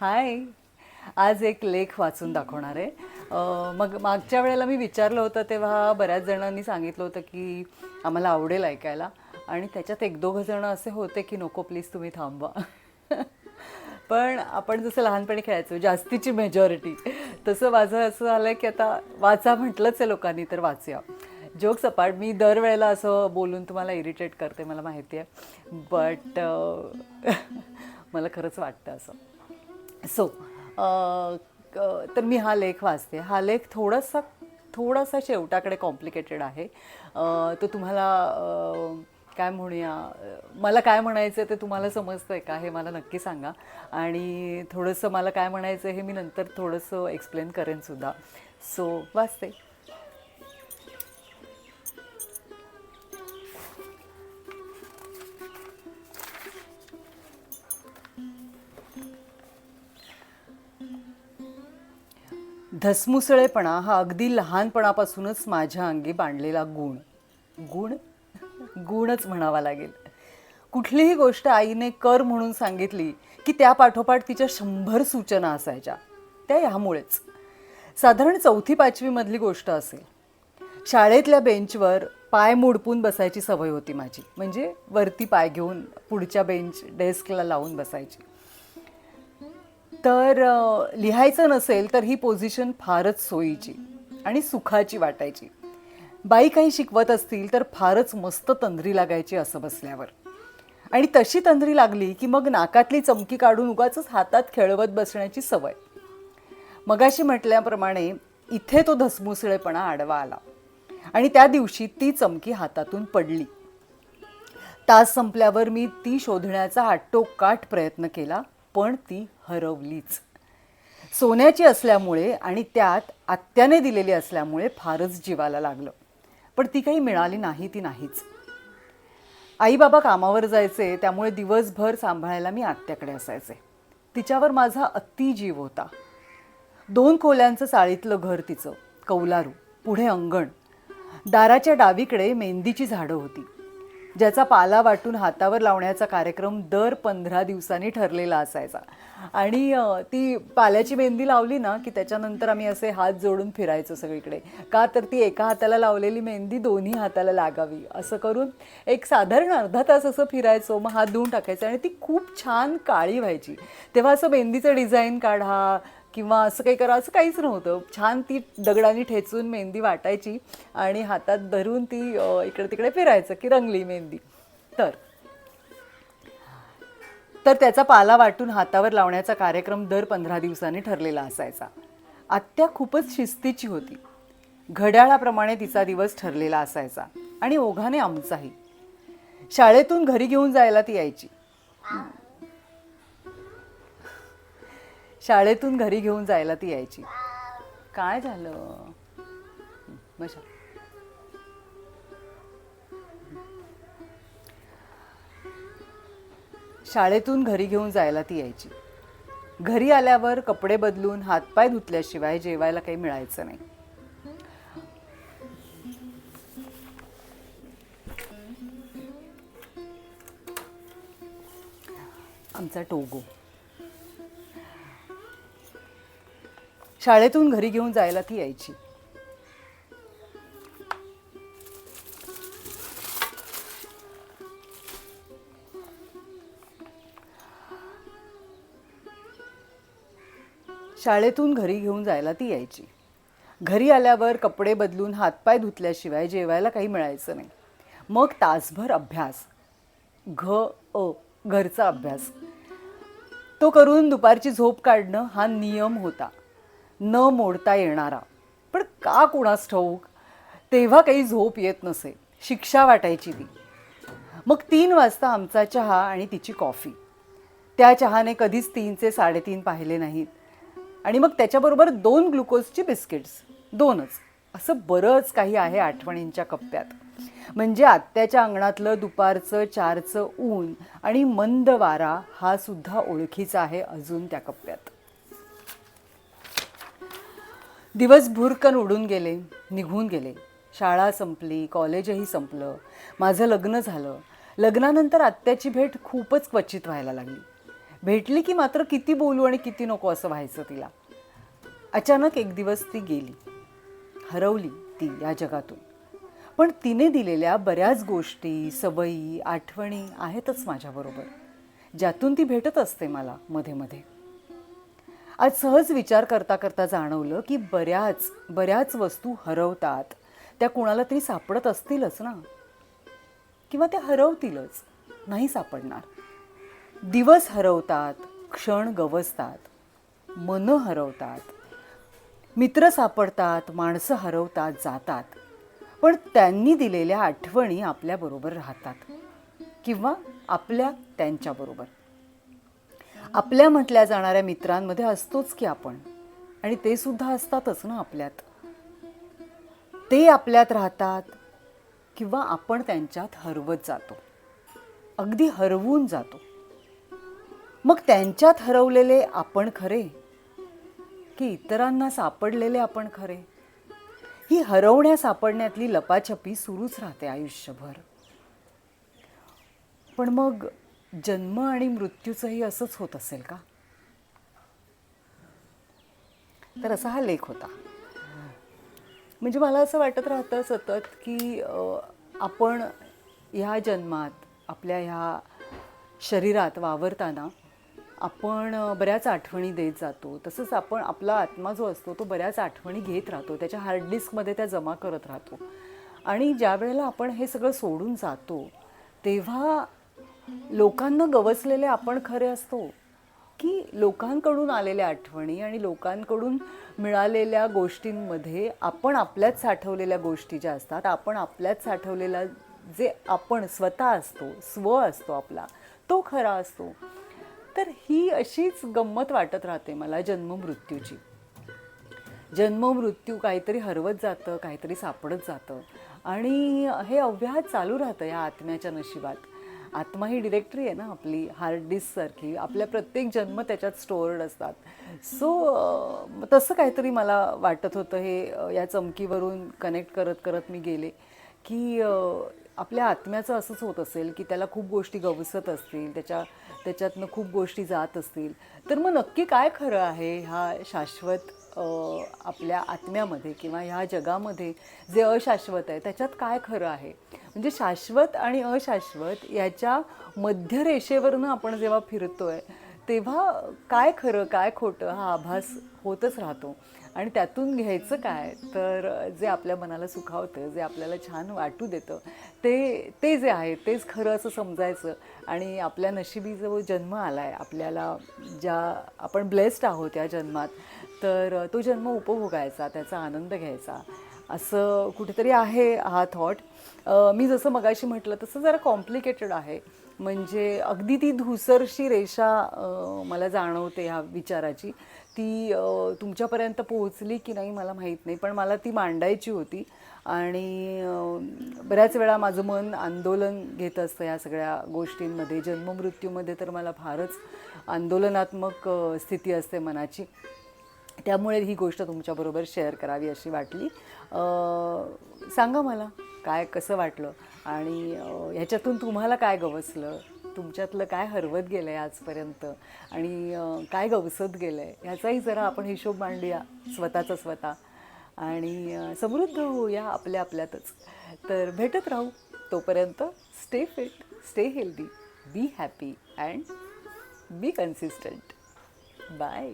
हाय. आज एक लेख वाचून दाखवणार आहे. मग मागच्या वेळेला मी विचारलं होतं तेव्हा बऱ्याच जणांनी सांगितलं होतं की आम्हाला आवडेल ऐकायला आणि त्याच्यात एक दोघं जणं असे होते की नको प्लीज तुम्ही थांबवा. पण आपण जसं लहानपणी खेळायचो जास्तीची मेजॉरिटी तसं माझं असं झालं की आता वाचा म्हटलंच आहे लोकांनी तर वाचूया जोक सपाट मी दरवेळेला असं बोलून तुम्हाला इरिटेट करते मला माहिती आहे. बट मला खरंच वाटतं असं. सो तर मी हा लेख वाचते. हा लेख थोडासा थोडासा शेवटाकडे कॉम्प्लिकेटेड आहे. तो तुम्हाला काय म्हणूया मला काय म्हणायचं ते तुम्हाला समजतं आहे का हे मला नक्की सांगा. आणि थोडंसं मला काय म्हणायचं हे मी नंतर थोडंसं एक्सप्लेन करेन सुद्धा. सो वाचते. धसमुसळेपणा हा अगदी लहानपणापासूनच माझ्या अंगी बांधलेला गुण. गुण? गुणच म्हणावा लागेल. कुठलीही गोष्ट आईने कर म्हणून सांगितली की त्या पाठोपाठ तिच्या शंभर सूचना असायच्या. त्या ह्यामुळेच. साधारण चौथी पाचवीमधली गोष्ट असेल. शाळेतल्या बेंचवर पाय मुडपून बसायची सवय होती माझी. म्हणजे वरती पाय घेऊन पुढच्या बेंच डेस्कला लावून बसायची. तर लिहायचं नसेल तर ही पोझिशन फारच सोयीची आणि सुखाची वाटायची. बाई काही शिकवत असतील तर फारच मस्त तंद्री लागायची असं बसल्यावर. आणि तशी तंद्री लागली की मग नाकातली चमकी काढून उगाच हातात खेळवत बसण्याची सवय. मगाशी म्हटल्याप्रमाणे इथे तो धसमुसळेपणा आडवा आला आणि त्या दिवशी ती चमकी हातातून पडली. तास संपल्यावर मी ती शोधण्याचा आटोकाट प्रयत्न केला पण ती हरवलीच. सोन्याची असल्यामुळे आणि त्यात आत्याने दिलेली असल्यामुळे फारच जीवाला लागलं. पण ती काही मिळाली नाही ती नाहीच. आई बाबा कामावर जायचे त्यामुळे दिवसभर सांभाळायला मी आत्याकडे असायचे. तिच्यावर माझा अति जीव होता. दोन खोल्यांचं चाळीतलं घर तिचं कौलारू पुढे अंगण. दाराच्या डावीकडे मेहंदीची झाडं होती. ज्याचा पाला वाटून हातावर लावण्याचा कार्यक्रम दर पंधरा दिवसांनी ठरलेला असायचा. आणि ती पाल्याची मेहंदी लावली ना की त्याच्यानंतर आम्ही असे हात जोडून फिरायचो सगळीकडे. का तर ती एका हाताला लावलेली मेहंदी दोन्ही हाताला लागावी असं करून एक साधारण अर्धा तास असं फिरायचो. मग हात धुवून टाकायचं आणि ती खूप छान काळी व्हायची. तेव्हा असं मेहंदीचं डिझाईन काढा किंवा असं काही करा असं काहीच नव्हतं. छान ती दगडाने ठेचून मेहंदी वाटायची आणि हातात धरून ती इकडे तिकडे फिरायचं की रंगली मेहंदी. तर तर त्याचा पाला वाटून हातावर लावण्याचा कार्यक्रम दर पंधरा दिवसांनी ठरलेला असायचा. आत्या खूपच शिस्तीची होती. घड्याळाप्रमाणे तिचा दिवस ठरलेला असायचा. आणि ओघाने आमचाही. शाळेतून घरी घेऊन जायला ती यायची. शाळेतून घरी घेऊन जायला ती यायची. काय झालं? मशा शाळेतून घरी घेऊन जायला ती यायची. घरी आल्यावर कपडे बदलून हातपाय धुतल्याशिवाय जेवायला काही मिळायचं नाही. आमचा टोगो. शाळेतून घरी घेऊन जायला ती यायची. शाळेतून घरी घेऊन जायला ती यायची. घरी आल्यावर कपडे बदलून हातपाय धुतल्याशिवाय जेवायला काही मिळायचं नाही. मग तासभर अभ्यास. घ अ घरचा अभ्यास. तो करून दुपारची झोप काढणं हा नियम होता. न मोडता येणारा. पण का कुणास ठाऊक? तेव्हा काही झोप येत नसे. शिक्षा वाटायची ती. मग तीन वाजता आमचा चहा आणि तिची कॉफी. त्या चहाने कधीच तीनचे साडेतीन पाहिले नाहीत. आणि मग त्याच्याबरोबर दोन ग्लुकोजची बिस्किट्स. दोनच. असं बरंच काही आहे आठवणींच्या कप्प्यात. म्हणजे आत्याच्या अंगणातलं दुपारचं चारचं ऊन आणि मंद वारा हा सुद्धा ओळखीचा आहे अजून त्या कप्प्यात. दिवस भुरकन उडून गेले निघून गेले. शाळा संपली कॉलेजही संपलं. माझं लग्न झालं. लग्नानंतर आत्याची भेट खूपच क्वचित व्हायला लागली. भेटली की मात्र किती बोलू आणि किती नको असं व्हायचं तिला. अचानक एक दिवस ती गेली. हरवली ती या जगातून. पण तिने दिलेल्या बऱ्याच गोष्टी सवयी आठवणी आहेतच माझ्याबरोबर. ज्यातून ती भेटत असते मला मध्ये मध्ये. आज सहज विचार करता करता जाणवलं की बऱ्याच बऱ्याच वस्तू हरवतात. त्या कुणाला तरी सापडत असतीलच ना? किंवा त्या हरवतीलच नाही सापडणार. दिवस हरवतात क्षण गवसतात मनं हरवतात. मित्र सापडतात माणसं हरवतात जातात. पण त्यांनी दिलेल्या आठवणी आपल्याबरोबर राहतात. किंवा आपल्या त्यांच्याबरोबर आपल्या म्हटल्या जाणाऱ्या मित्रांमध्ये असतोच की आपण. आणि ते सुद्धा असतातच ना आपल्यात. ते आपल्यात राहतात किंवा आपण त्यांच्यात हरवत जातो. अगदी हरवून जातो. मग त्यांच्यात हरवलेले आपण खरे? की इतरांना सापडलेले आपण खरे? ही हरवण्या सापडण्यातली लपाछपी सुरूच राहते आयुष्यभर. पण मग जन्म आणि मृत्यूचंही असंच होत असेल का? तर असा हा लेख होता. म्हणजे मला असं वाटत राहतं सतत की आपण ह्या जन्मात आपल्या ह्या शरीरात वावरताना आपण बऱ्याच आठवणी देत जातो. तसंच आपण आपला आत्मा जो असतो तो बऱ्याच आठवणी घेत राहतो. त्याच्या हार्ड डिस्कमध्ये त्या जमा करत राहतो. आणि ज्या वेळेला आपण हे सगळं सोडून जातो तेव्हा लोकांना गवसलेले आपण खरे असतो की लोकांकडून आलेल्या आठवणी आणि लोकांकडून मिळालेल्या गोष्टींमध्ये आपण आपल्यात साठवलेल्या गोष्टी ज्या असतात आपण आपल्यात साठवलेला जे आपण स्वतः असतो स्व असतो आपला तो खरा असतो. तर ही अशीच गंमत वाटत राहते मला जन्ममृत्यूची जन्म मृत्यू काहीतरी हरवत जातं काहीतरी सापडत जातं आणि हे अव्याहत चालू राहतं या आत्म्याच्या नशिबात. आत्मा ही डिरेक्टरी आहे ना आपली हार्ड डिस्कसारखी आपल्या प्रत्येक जन्म त्याच्यात स्टोअर्ड असतात. सो तसं काहीतरी मला वाटत होतं हे या चमकीवरून कनेक्ट करत करत मी गेले. की आपल्या आत्म्याचं असंच होत असेल की त्याला खूप गोष्टी गवसत असतील त्याच्या त्याच्यातनं खूप गोष्टी जात असतील. तर मग नक्की काय खरं आहे हा शाश्वत आपल्या आत्म्यामध्ये किंवा ह्या जगामध्ये जे अशाश्वत आहे त्याच्यात काय खरं आहे? म्हणजे शाश्वत आणि अशाश्वत याच्या मध्यरेषेवरनं आपण जेव्हा फिरतोय तेव्हा काय खरं काय खोटं हा आभास होतच राहतो. आणि त्यातून घ्यायचं काय? तर जे आपल्या मनाला सुखावतं जे आपल्याला छान वाटू देतं ते ते जे आहे तेच खरं असं समजायचं. आणि आपल्या नशिबी जो जन्म आला आहे आपल्याला ज्या आपण ब्लेस्ड आहोत या जन्मात तर तो जन्म उपभोगायचा त्याचा आनंद घ्यायचा. असं कुठेतरी आहे हा थॉट मी जसं मगाशी म्हटलं तसं जरा कॉम्प्लिकेटेड आहे. म्हणजे अगदी ती धुसरशी रेषा मला जाणवते ह्या विचाराची. ती तुमच्यापर्यंत पोहोचली की नाही मला माहीत नाही पण मला ती मांडायची होती. आणि बऱ्याच वेळा माझं मन आंदोलन घेत असतं या सगळ्या गोष्टींमध्ये. जन्ममृत्यूमध्ये तर मला फारच आंदोलनात्मक स्थिती असते मनाची. त्यामुळे ही गोष्ट तुमच्याबरोबर शेअर करावी अशी वाटली. सांगा मला काय कसं वाटलं? आणि ह्याच्यातून तुम्हाला काय गवसलं? तुमच्यातलं काय हरवत गेलं आहे आजपर्यंत? आणि काय गवसत गेलं आहे ह्याचाही जरा आपण हिशोब मांडूया स्वतःचा स्वतः. आणि समृद्ध होऊया आपल्या आपल्यातच. तर भेटत राहू. तोपर्यंत stay fit stay healthy be happy and be consistent bye